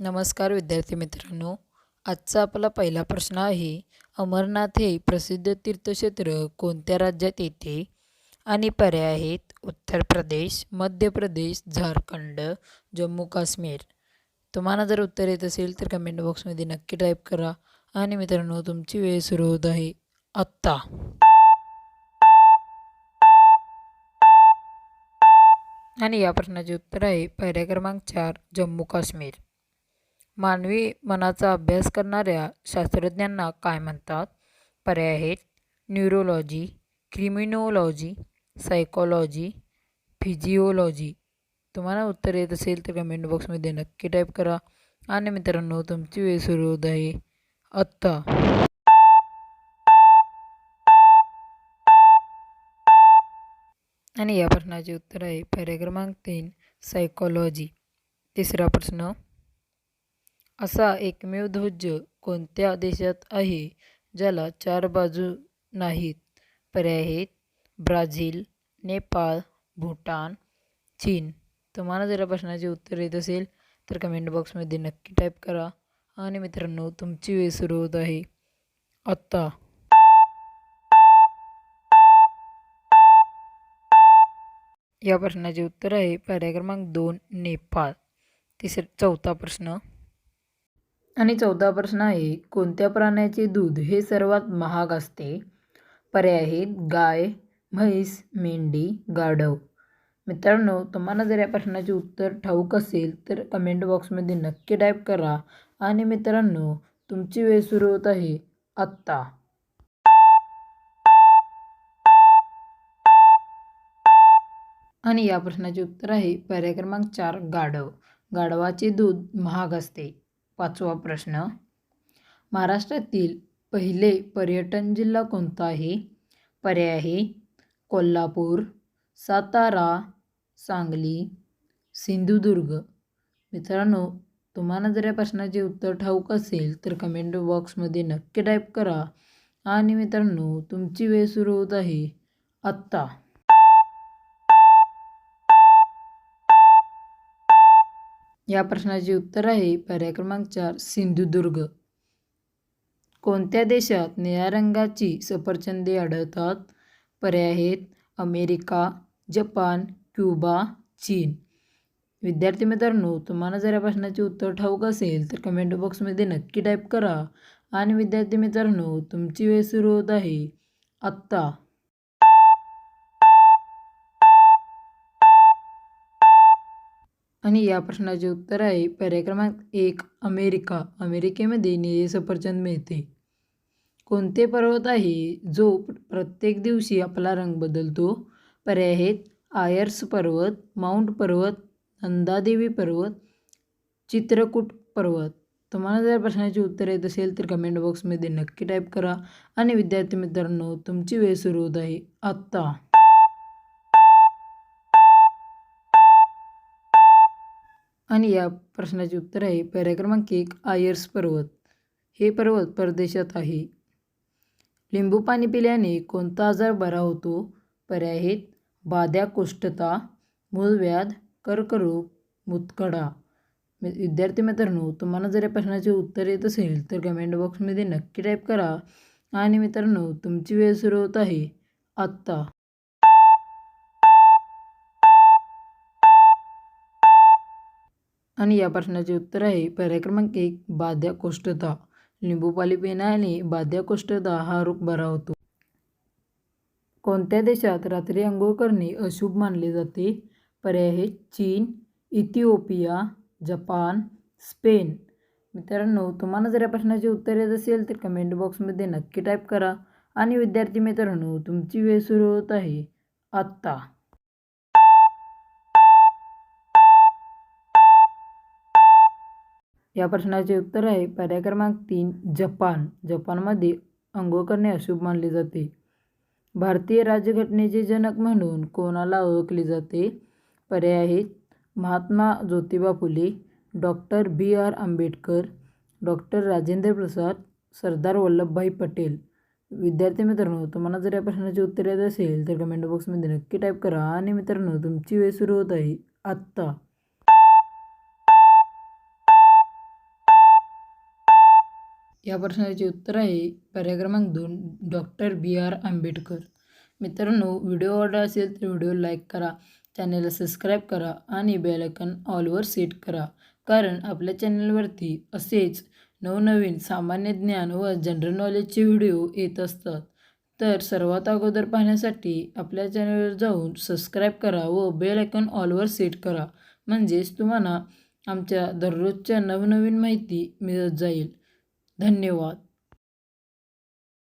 नमस्कार विद्यार्थी मित्रांनो आजचा आपला पहिला प्रश्न आहे अमरनाथ हे प्रसिद्ध तीर्थक्षेत्र कोणत्या राज्यात येते? आणि पर्याय आहेत उत्तर प्रदेश मध्य प्रदेश झारखंड जम्मू काश्मीर. तुम्हाला जर उत्तर येत असेल तर कमेंट बॉक्समध्ये नक्की टाईप करा. आणि मित्रांनो तुमची वेळ सुरू होत आहे आत्ता. आणि या प्रश्नाचे उत्तर आहे पर्याय क्रमांक चार जम्मू काश्मीर. मानवी मनाचा अभ्यास करणाऱ्या शास्त्रज्ञांना काय म्हणतात? पर्याय आहेत. Neurology criminology psychology physiology. तुम्हाला उत्तर येत असेल तर कमेंट बॉक्समध्ये नक्की टाईप करा. आणि मित्रांनो तुमची वेळ सुरू होत आहे. आत्ता. आणि या प्रश्नाचे उत्तर आहे. पर्याय क्रमांक तीन सायकोलॉजी. तिसरा प्रश्न. असा एकमेव ध्वज कोणत्या देशात आहे ज्याला चार बाजू नाहीत? पर्याय आहेत ब्राझील नेपाळ भूटान चीन. तुम्हाला जर या प्रश्नाचे उत्तर येत असेल तर कमेंट बॉक्समध्ये नक्की टाईप करा. आणि मित्रांनो तुमची वेळ सुरू होत आहे. आत्ता. या प्रश्नाचे उत्तर आहे पर्याय क्रमांक दोन नेपाळ. तिसरा चौथा प्रश्न. आणि चौथा प्रश्न आहे कोणत्या प्राण्याचे दूध हे सर्वात महाग असते? पर्याय आहेत. गाय म्हैस मेंढी गाढव. मित्रांनो तुम्हाला जर या प्रश्नाचे उत्तर ठाऊक असेल तर कमेंट बॉक्समध्ये नक्की टाईप करा. आणि मित्रांनो तुमची वेळ सुरू होत आहे. आत्ता. आणि या प्रश्नाचे उत्तर आहे. पर्याय क्रमांक चार गाढव. गाढवाचे दूध महाग असते. पाचवा प्रश्न. महाराष्ट्रातील पहिले पर्यटन जिल्हा कोणता आहे? पर्याय आहे कोल्हापूर सातारा सांगली सिंधुदुर्ग. मित्रांनो तुम्हाला जर या प्रश्नाचे उत्तर ठाऊक असेल तर कमेंट बॉक्समध्ये नक्की टाईप करा. आणि मित्रांनो तुमची वेळ सुरू होत आहे आत्ता. या प्रश्नाचे उत्तर आहे पर्याय क्रमांक चार सिंधुदुर्ग. कोणत्या देशात निळ्या रंगाची सफरचंदे आढळतात? पर्याय आहेत अमेरिका जपान क्युबा चीन. विद्यार्थी मित्रांनो तुम्हाला जर या प्रश्नाचे उत्तर ठाऊक असेल तर कमेंट बॉक्समध्ये नक्की टाईप करा. आणि विद्यार्थी मित्रांनो तुमची वेळ सुरू होत आहे. आत्ता आणि या प्रश्नाचे उत्तर आहे पर्याय क्रमांक एक अमेरिका. अमेरिकेमध्ये निळे सफरचंद मिळते. कोणते पर्वत आहे जो प्रत्येक दिवशी आपला रंग बदलतो? पर्याय आहेत आयर्स पर्वत माउंट पर्वत नंदादेवी पर्वत चित्रकूट पर्वत. तुम्हाला जर प्रश्नाचे उत्तर येत असेल तर कमेंट बॉक्समध्ये नक्की टाईप करा. आणि विद्यार्थी मित्रांनो तुमची वेळ सुरू होत आहे. आत्ता. आणि या प्रश्नाचे उत्तर आहे पर्याय क्रमांक एक आयर्स पर्वत. हे पर्वत परदेशात आहे. लिंबू पाणी पिल्याने कोणता आजार बरा होतो? पर्याय आहेत बाध्या कोष्ठता मूळव्याध कर्करोग मुतखडा. विद्यार्थी मित्रांनो तुम्हाला जर या प्रश्नाचे उत्तर येत असेल तर कमेंट बॉक्समध्ये नक्की टाईप करा. आणि मित्रांनो तुमची वेळ सुरू होत आहे. आत्ता. आणि या प्रश्नाचे उत्तर आहे पर्याय क्रमांक एक बाध्या कोष्ठता लिंबू पिण्याने बाध्या कोष्ठता हा रोग बरा होतो. कोणत्या देशात रात्री अंघोळ करणे अशुभ मानले जाते? पर्याय आहे चीन इथिओपिया जपान स्पेन. मित्रांनो तुम्हाला जर या प्रश्नाचे उत्तर येत असेल तर कमेंट बॉक्समध्ये नक्की टाईप करा. आणि विद्यार्थी मित्रांनो तुमची वेळ सुरू होत आहे. आत्ता. या प्रश्नाचे उत्तर आहे पर्याय क्रमांक तीन जपान. जपानमध्ये अंघोळ करणे अशुभ मानले जाते. भारतीय राज्यघटनेचे जनक म्हणून कोणाला ओळखले जाते? पर्याय आहेत Mahatma Jyotiba Phule doctor B. R. Ambedkar doctor Rajendra Prasad Sardar Vallabhbhai Patel. विद्यार्थी मित्रांनो तुम्हाला जर या प्रश्नाचे उत्तर येत असेल तर कमेंट बॉक्समध्ये नक्की टाईप करा. आणि मित्रांनो तुमची वेळ सुरू होत आहे आत्ता. या प्रश्नाचे उत्तर आहे पर्याय क्रमांक दोन डॉक्टर बी आर आंबेडकर. मित्रांनो व्हिडिओ आवडला असेल तर व्हिडिओ लाईक करा चॅनलला सबस्क्राईब करा आणि बेल ऑलवर सेट करा. कारण आपल्या चॅनलवरती असेच नवनवीन सामान्य ज्ञान व जनरल नॉलेजचे व्हिडिओ येत असतात. तर सर्वात अगोदर पाहण्यासाठी आपल्या चॅनलवर जाऊन सबस्क्राईब करा व बेल आयकॉन ऑलवर सेट करा. म्हणजेच तुम्हाला आमच्या दररोजच्या नवनवीन माहिती मिळत जाईल. धन्यवाद.